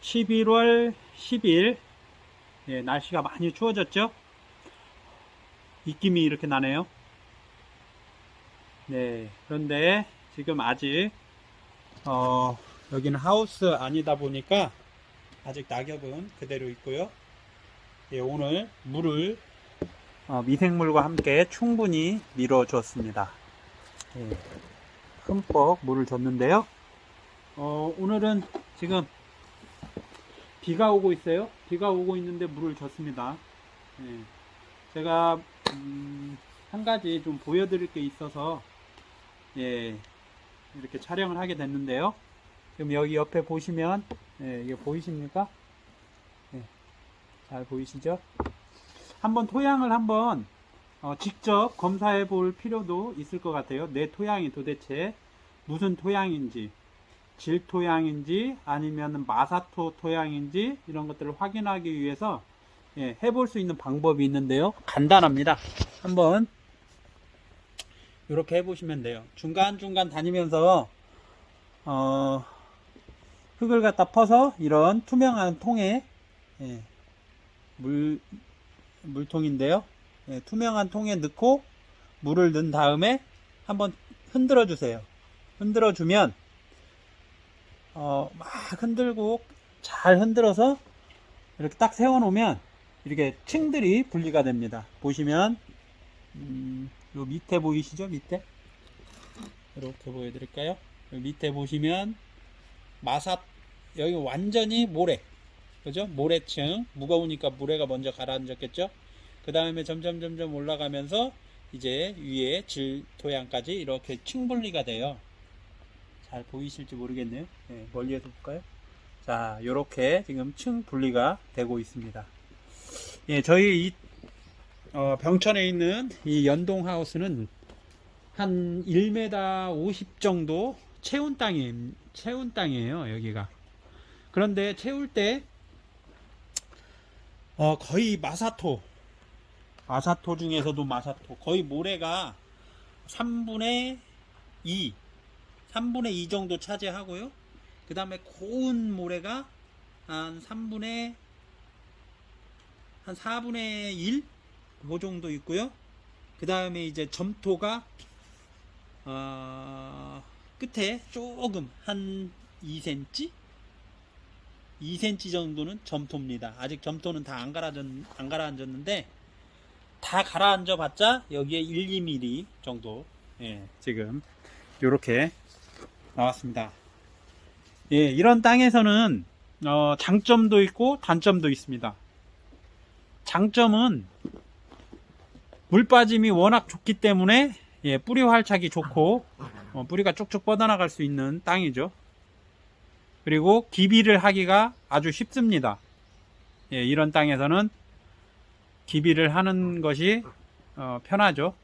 11월 10일 예, 날씨가 많이 추워졌죠? 입김이 이렇게 나네요. 네, 그런데 지금 아직 어, 여기는 하우스 아니다 보니까 아직 낙엽은 그대로 있고요. 예, 오늘 물을 어, 미생물과 함께 충분히 밀어 줬습니다. 예, 흠뻑 물을 줬는데요. 어, 오늘은 지금 비가 오고 있어요. 비가 오고 있는데 물을 줬습니다. 예, 제가 음, 한 가지 좀 보여드릴 게 있어서 예, 이렇게 촬영을 하게 됐는데요. 지금 여기 옆에 보시면 예, 이게 보이십니까? 예, 잘 보이시죠? 한번 토양을 한번 어, 직접 검사해 볼 필요도 있을 것 같아요. 내 토양이 도대체 무슨 토양인지 질토양인지 아니면 마사토 토양인지 이런 것들을 확인하기 위해서 예, 해볼 수 있는 방법이 있는데요. 간단합니다. 한번 이렇게 해보시면 돼요. 중간중간 다니면서 어, 흙을 갖다 퍼서 이런 투명한 통에 예, 물 물통인데요. 예, 투명한 통에 넣고 물을 넣은 다음에 한번 흔들어 주세요. 흔들어 주면 어, 막 흔들고 잘 흔들어서 이렇게 딱 세워 놓으면 이렇게 층들이 분리가 됩니다. 보시면 음, 요 밑에 보이시죠? 밑에 이렇게 보여드릴까요? 요 밑에 보시면 마사 여기 완전히 모래 그죠? 모래층 무거우니까 모래가 먼저 가라앉았겠죠? 그 다음에 점점 점점 올라가면서 이제 위에 질 토양까지 이렇게 층 분리가 돼요. 잘 보이실지 모르겠네요. 네, 멀리에서 볼까요? 자, 요렇게 지금 층 분리가 되고 있습니다. 예, 저희 이 어, 병천에 있는 이 연동 하우스는 한 1m 50 정도 채운 땅이 채운 땅이에요, 여기가. 그런데 채울 때 어, 거의 마사토 마사토 중에서도 마사토 거의 모래가 3분의 2 3분의 2 정도 차지하고요. 그 다음에 고운 모래가 한 3분의 한 4분의 1? 그 정도 있고요. 그 다음에 이제 점토가 어, 끝에 조금 한 2cm? 2cm 정도는 점토입니다. 아직 점토는 다 안 가라앉, 안 가라앉았는데 다 가라앉아 봤자 여기에 1, 2mm 정도 예, 지금 이렇게 나왔습니다. 예, 이런 땅에서는 어, 장점도 있고 단점도 있습니다. 장점은 물 빠짐이 워낙 좋기 때문에 예, 뿌리 활착이 좋고 어, 뿌리가 쭉쭉 뻗어나갈 수 있는 땅이죠. 그리고 기비를 하기가 아주 쉽습니다. 예, 이런 땅에서는 기비를 하는 것이 어, 편하죠.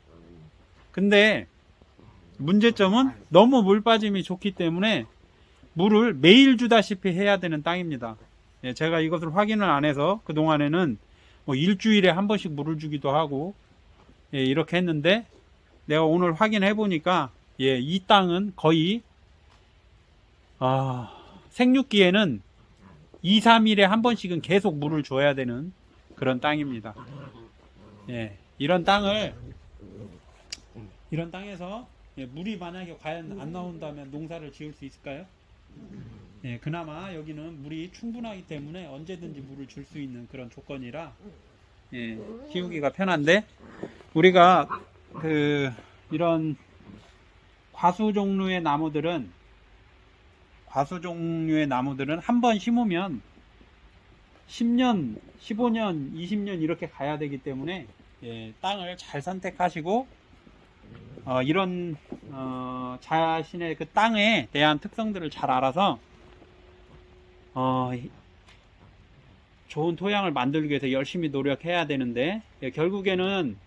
근데 문제점은 너무 물 빠짐이 좋기 때문에 물을 매일 주다시피 해야 되는 땅입니다. 예, 제가 이것을 확인을 안 해서 그동안에는 뭐 일주일에 한 번씩 물을 주기도 하고 예, 이렇게 했는데 내가 오늘 확인해 보니까 예, 이 땅은 거의 아, 생육기에는 2, 3일에 한 번씩은 계속 물을 줘야 되는 그런 땅입니다. 예, 이런 땅을 이런 땅에서 예, 물이 만약에 과연 안 나온다면 농사를 지을 수 있을까요? 예, 그나마 여기는 물이 충분하기 때문에 언제든지 물을 줄 수 있는 그런 조건이라 예, 키우기가 편한데 우리가 그 이런 과수 종류의 나무들은 과수 종류의 나무들은 한 번 심으면 10년, 15년, 20년 이렇게 가야 되기 때문에 예, 땅을 잘 선택하시고 어, 이런 어, 자신의 그 땅에 대한 특성들을 잘 알아서 어, 이- 좋은 토양을 만들기 위해서 열심히 노력해야 되는데 예, 결국에는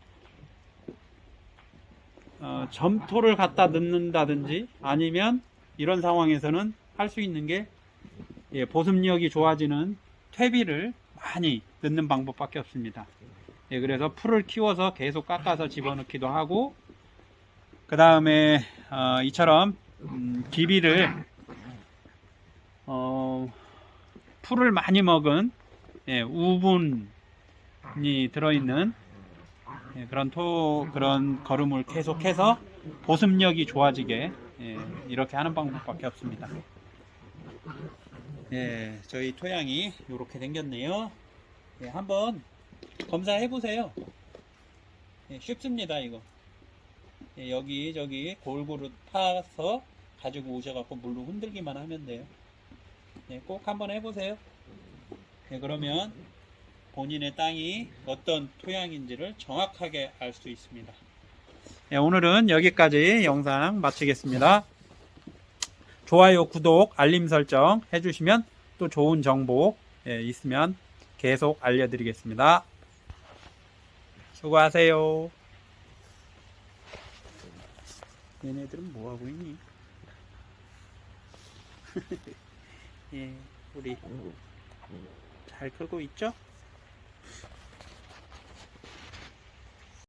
어, 점토를 갖다 넣는다든지 아니면 이런 상황에서는 할 수 있는 게 예, 보습력이 좋아지는 퇴비를 많이 넣는 방법밖에 없습니다. 예, 그래서 풀을 키워서 계속 깎아서 집어넣기도 하고 그 다음에 어, 이처럼 음, 기비를 어, 풀을 많이 먹은 예, 우분이 들어있는 예, 그런 토 그런 거름을 계속해서 보습력이 좋아지게 예, 이렇게 하는 방법밖에 없습니다. 예, 저희 토양이 이렇게 생겼네요. 예, 한번 검사해 보세요. 예, 쉽습니다 이거. 예, 여기 저기 골고루 파서 가지고 오셔갖고 물로 흔들기만 하면 돼요. 예, 꼭 한번 해보세요. 예, 그러면 본인의 땅이 어떤 토양인지를 정확하게 알 수 있습니다. 예, 오늘은 여기까지 영상 마치겠습니다. 좋아요, 구독, 알림 설정 해주시면 또 좋은 정보 예, 있으면 계속 알려드리겠습니다. 수고하세요. 얘네들은 뭐 하고 있니? 예, 우리 잘 크고 있죠?